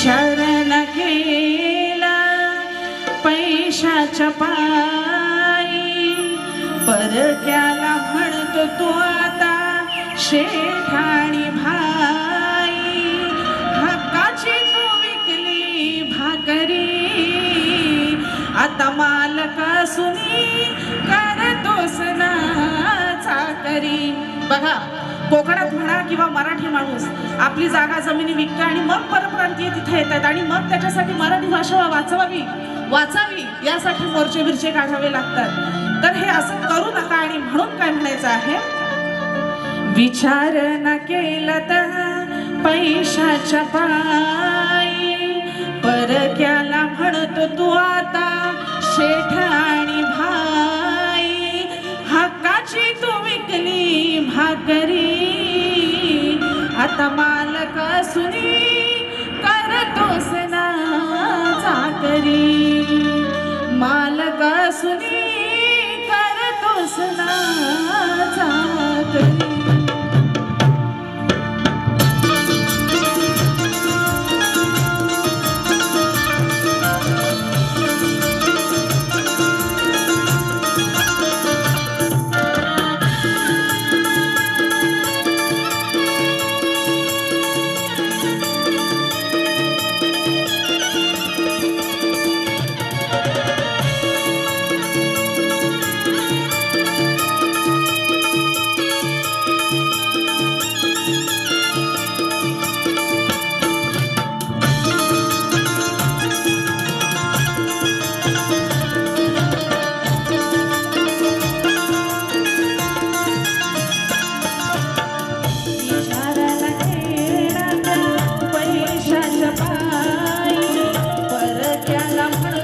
विचार न केला पैशाच्या पायी. परक्याला म्हणतो तो आता शेठाणी भाई. हक्काची तो विकली भाकरी. आता मालका सुनी करतोस ना चाकरी. बघा. कोकणात म्हणा किंवा मराठी माणूस आपली जागा जमिनी विकतो आणि मग परप्रांतीय तिथे येतात आणि मग त्याच्यासाठी मराठी भाषा वाचवावी वाचावी यासाठी मोर्चे बिरचे काढावे लागतात. तर हे असं करू नका आणि म्हणून काय म्हणायचं आहे? विचार न केला तर पैशाच्या पायी परक्याला म्हणतो तू आता शेठ आता मालक सुनी करतोस ना चाकरी मालक सुनी Thank you.